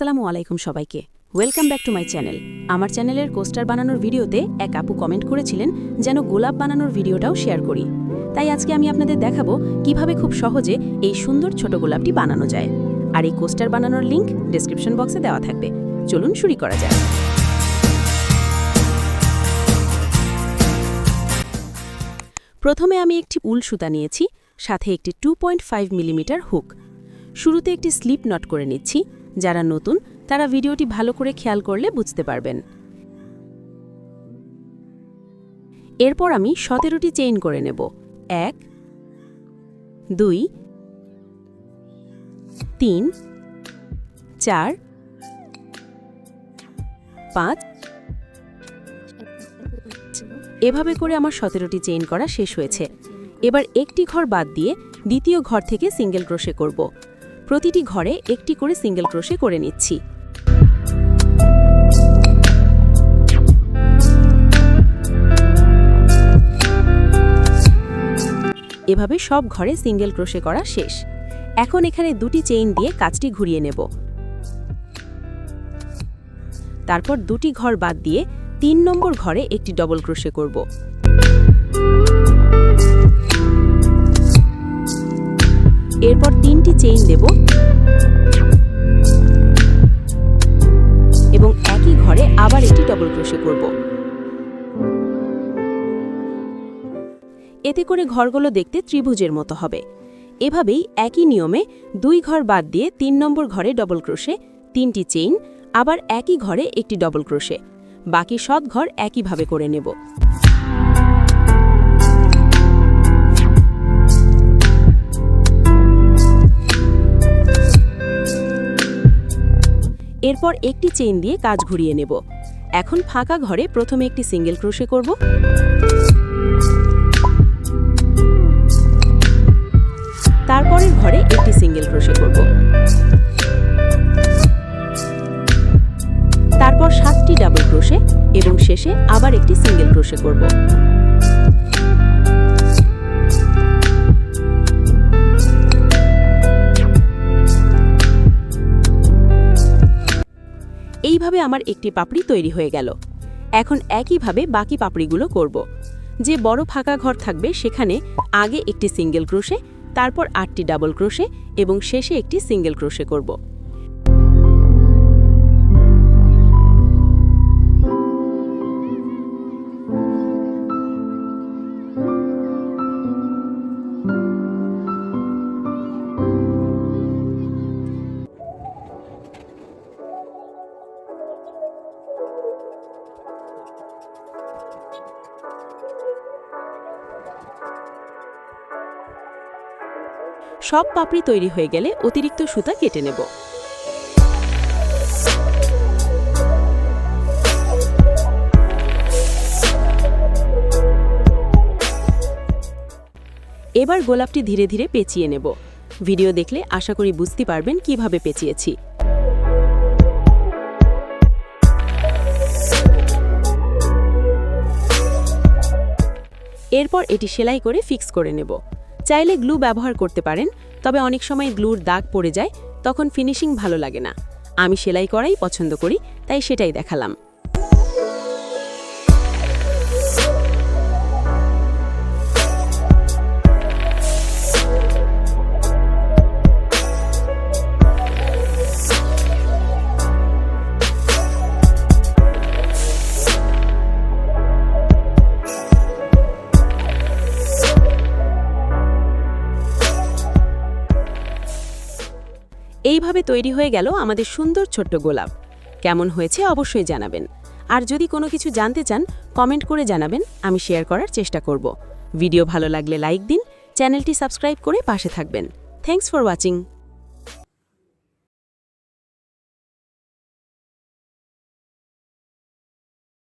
আসসালামু আলাইকুম সবাইকে। Welcome back to my channel আমার চ্যানেলের কোস্টার বানানোর ভিডিওতে এক আপু কমেন্ট করেছিলেন যেন গোলাপ বানানোর ভিডিওটাও শেয়ার করি। তাই আজকে আমি আপনাদের দেখাবো কীভাবে খুব সহজে এই সুন্দর ছোট গোলাপটি বানানো যায়। আর এই কোস্টার বানানোর লিংক ডেসক্রিপশন বক্সে দেওয়া থাকবে। চলুন শুরু করা যায় প্রথমে আমি একটি উল সুতা নিয়েছি, সাথে একটি two point five millimetre hook শুরুতে একটি স্লিপ নট করে নিচ্ছি যারা নতুন, তারা ভিডিওটি ভালো করে খেয়াল করলে বুঝতে পারবেন। এরপর আমি সতেরোটি চেইন করে নেব। এক, দুই, তিন, চার, পাঁচ। এভাবে করে আমার সতেরোটি চেইন করা শেষ হয়েছে। এবার একটি ঘর বাদ দিয়ে দ্বিতীয় ঘর থেকে সিঙ্গেল ক্রোশে করব। প্রতিটি ঘরে একটি করে সিঙ্গেল ক্রোশে করে নিচ্ছি। এভাবে সব ঘরে সিঙ্গেল ক্রোশে করা শেষ। এখন এখানে দুটি চেইন দিয়ে কাজটি ঘুরিয়ে নেব। তারপর দুটি ঘর বাদ দিয়ে তিন নম্বর ঘরে একটি ডবল ক্রোশে করব। এরপর তিনটি চেইন দেব। এবং একই ঘরে আবার একটি ডবল ক্রোশে করব। এতে করে ঘরগুলো দেখতে ত্রিভুজের মতো হবে। এভাবেই একই নিয়মে দুই ঘর বাদ দিয়ে তিন নম্বর ঘরে ডবল ক্রোশে তিনটি চেইন আবার একই ঘরে একটি ডবল ক্রোশে বাকি সৎ ঘর একইভাবে করে নেব। এরপর একটি চেইন দিয়ে কাজ ঘুরিয়ে নেব। এখন ফাঁকা ঘরে প্রথমে একটি সিঙ্গেল ক্রোশে করব। তারপরের ঘরে একটি সিঙ্গেল ক্রোশে করব। তারপর সাতটি ডাবল ক্রোশে এবং শেষে আবার একটি সিঙ্গেল ক্রোশে করব। এইভাবে আমার একটি পাপড়ি তৈরি হয়ে গেল। এখন একইভাবে বাকি পাপড়িগুলো করব। যে বড় ফাঁকা ঘর থাকবে সেখানে আগে একটি সিঙ্গেল ক্রোশে, তারপর আটটি ডাবল ক্রোশে এবং শেষে একটি সিঙ্গেল ক্রোশে করব। সব পাপড়ি তৈরি হয়ে গেলে অতিরিক্ত সুতা কেটে নেব। এবার গোলাপটি ধীরে ধীরে পেঁচিয়ে নেব। ভিডিও দেখলে আশা করি বুঝতে পারবেন কীভাবে পেঁচিয়েছি। এরপর এটি সেলাই করে ফিক্স করে নেব। চাইলে গ্লু ব্যবহার করতে পারেন, তবে অনেক সময় গ্লুর দাগ পড়ে যায়, তখন ফিনিশিং ভালো লাগে না। আমি সেলাই করাই পছন্দ করি, তাই সেটাই দেখালাম। এইভাবে তৈরি হয়ে গেল আমাদের সুন্দর ছোট্ট গোলাপ। কেমন হয়েছে অবশ্যই জানাবেন। আর যদি কোনো কিছু জানতে চান কমেন্ট করে জানাবেন, আমি শেয়ার করার চেষ্টা করব। ভিডিও ভালো লাগলে লাইক দিন, চ্যানেলটি সাবস্ক্রাইব করে পাশে থাকবেন। Thanks for watching